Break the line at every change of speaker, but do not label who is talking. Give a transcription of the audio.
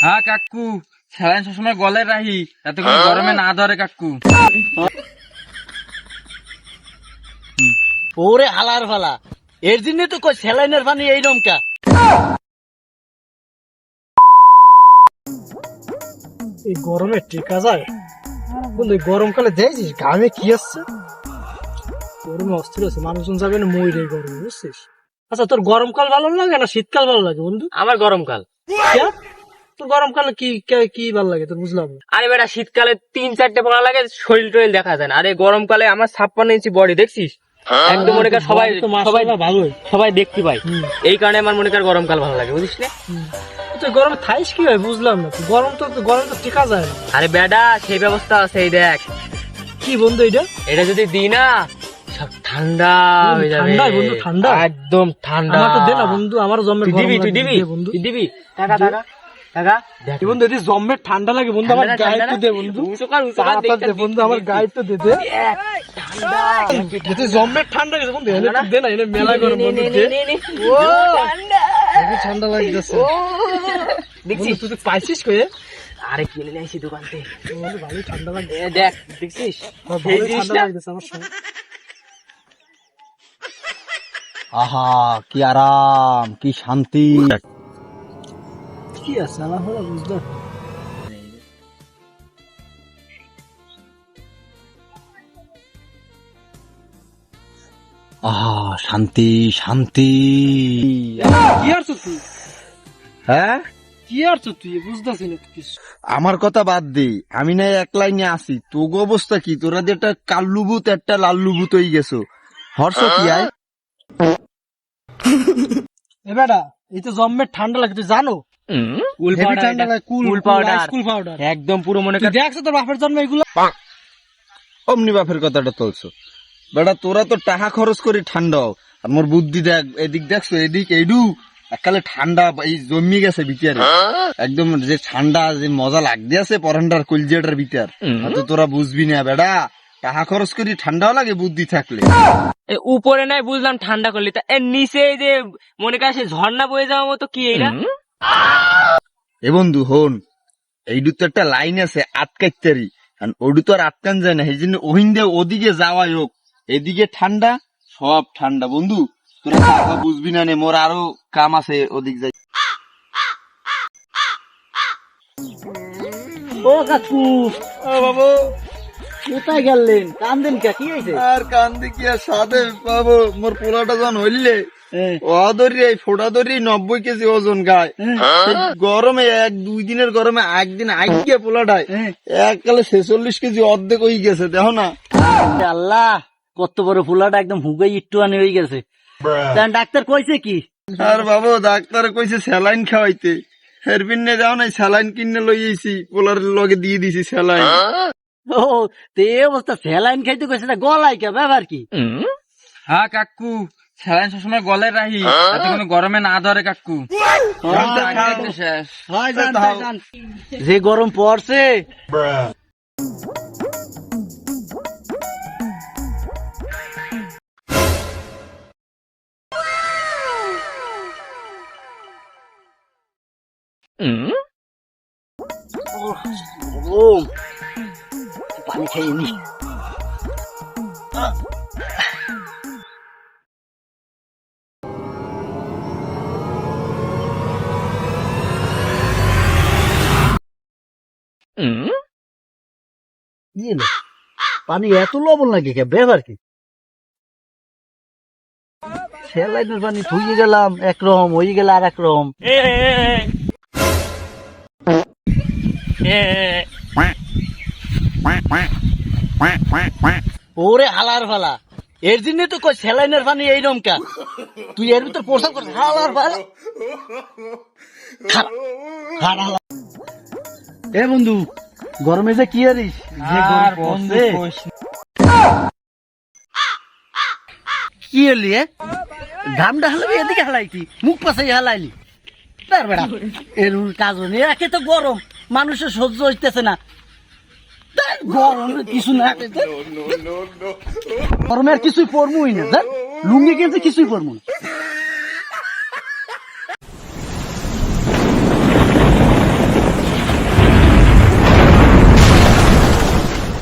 হ্যাঁ কাকু। স্যালাইন সবসময় গলে রাহি যাতে কোনো গরমে না ধরে কাকু।
ওরে হালার ফালা এর জন্য তো কই স্যালাইনের পানি এই রমকা
এই গরমে টেকা যায়? বন্ধু গরমকালে দেখছিস ঘামে কি আসছে গরমে অস্থির আছে মানুষজন যাবে না মই রে গরমে বুঝছিস? আচ্ছা তোর গরমকাল ভালো লাগে না শীতকাল ভালো লাগে বন্ধু?
আমার গরমকাল?
তোর গরমকালে কি কি ভালো লাগে? তোর বুঝলাম
আরে বেটা শীতকালে তিন চারটে পড়া লাগে শরীর টরিল দেখা যায় না। আরে গরমকালে আমার ছাপ্পান্ন ইঞ্চি বডি দেখছিস? একদম মনে কর সবাই সবাই
ভালোই।
সবাই দেখতে পাই এই কারণে আমার মনে কর গরমকাল ভালো লাগে বুঝিস না?
তো গরমে থাইস কি হয়? বুঝলাম না। গরম তো গরম তো টেকা যায় না।
আরে বেটা সেই ব্যবস্থা আছে এই দেখ।
কি বন্ধু এটা?
এটা যদি দিই না সব ঠান্ডা হয়ে যাবে।
ঠান্ডায় বন্ধু, ঠান্ডা?
একদম ঠান্ডা।
আমার তো দে না বন্ধু আমারও জন্মের
দিবি তুই দিবি?
বন্ধু।
দিবি? টাকা টাকা। দেখ
বন্ধু ঠান্ডা লাগে বন্ধু আমার গায়ে তো দে বন্ধু।
দেখতে
বন্ধু আমার গায়ে দে দে।
ঠান্ডা।
এতে জম্মের ঠান্ডা গেছে বন্ধু এনে দে না এনে মেলা
নে,
বন্ধু দে। ঠান্ডা। লাগতেছে।
দেখছিস?
তুই তো পাইছিস কয়ে
আরে কিনে নিয়ে আসি দোকান থেকে
ভালোই ঠান্ডা লাগছে।
এ দেখ দেখছিস?
আমার ভালোই ঠান্ডা
জিনিসটা
আমার সঙ্গে।
আহা কি আরাম কি শান্তি।
কি আছে? আল্লাহ ভালো বুঝলো।
আহা শান্তি শান্তি।
কি আর তুই?
হ্যাঁ?
কি আর তুই? বুঝতেছি না কিছু।
আমার কথা বাদ দে। আমি না এক লাইনে আসি তোগ অবস্থা কি? তোরা যে একটা কাল্লুবুত একটা লাল্লুবুত হয়ে গেছো। হর্ষ কি আয়
এ বেটা এই তো জম্মের ঠান্ডা লাগে তুই জানো?
Cool powder
cool
cool powder
cool powder
একদম পুরো মনে কর
দেখছ তোর বাপের জন্ম এগুলো।
অমনি বাপের কথাটা তুলছো। বেটা তোরা তো টাকা খরচ করি ঠান্ডা আর মোর বুদ্ধি দেখ এদিক দেখছ এদিক এইডু এককালে ঠান্ডা এই জমি গেছে ভিতরে। একদম যে ঠান্ডা যে মজা লাগতে আছে পরান্ডার কলজিয়াটার ভিতর। আর তো তোরা বুঝবি না বেটা। টাকা খরচ করি ঠান্ডাও লাগে বুদ্ধি থাকলে।
এ উপরে নাই বুঝলাম ঠান্ডা করলি। তা এর নিচে যে মনে সে ঝর্ণা বয়ে যাওয়ার মতো কি এইটা?
এ বন্ধু হন এইডু তো একটা লাইন আছে আটকাইতারি। আর ওডু তো আর আটকান যায় না এই জন্য ওহিন দিয়ে ওদিকে যাওয়াই হোক। এদিকে ঠান্ডা সব ঠান্ডা। বন্ধু তোরা বুঝবি না নে? মোর আরও কাম আছে ওদিক যাই। ও কাকু। ও বাবু। কোথায় গেলেন? কান্দেন কে? কি হয়েছে? আর কান্দে কি আর সাদে বাবু মোর পোলাটা যখন হইলে অদরি এই ফোটা দরি নব্বই কেজি ওজন গায়। গরমে এক দুই দিনের গরমে একদিন আইগে পোলাটায়। এককালে ছেচল্লিশ কেজি অর্ধেক হয়ে গেছে দেখো না।
আল্লাহ কত বড় ফুলাটা একদম হুগে ইট্টু আনি হয়ে গেছে। ডাক্তার কইছে কি?
আর বাবু ডাক্তার কইছে স্যালাইন খাওয়াইতে। হেরবিন নে যাও নাই স্যালাইন কিনে লই আইছি পোলার লগে দিয়ে দিছি স্যালাইন।
ও তে অবস্থা স্যালাইন খাইতে কইছে না গলায় কে ব্যাপার কি?
হ্যাঁ কাকু স্যালাইন সবসময় গলে রাহি যাতে কোনো গরমে না ধরে কাকু। গরমটা আগে
যে গরম পড়ছে। ও। পানি খেয়ে নি কি এলো? পানি এত লবণ লাগে কে ব্যাপার কি? স্যালাইনের পানি ধুয়ে গেলাম একরকম হয়ে গেল আর একরকম ওরে হালার ফালা। এর জন্য তো কই স্যালাইনের পানি এই রমকা তুই এর ভিতর প্রসাব কর হালার ফালা। এ বন্ধু গরমে যে কি আরিস যে গরম পড়ছে। কি হলি এ? ঘামটা হালাবি এদিকে হালাইতি মুখ পাশে হালাইলি। তার বেড়া। এর কাজ নেই একে তো গরম। মানুষের সহ্য হইতেছে না। ধ্যার, গরম কিছু না গরমে আর কিছুই পরমুই না লুঙ্গি কিনতে কিছুই পরমু না।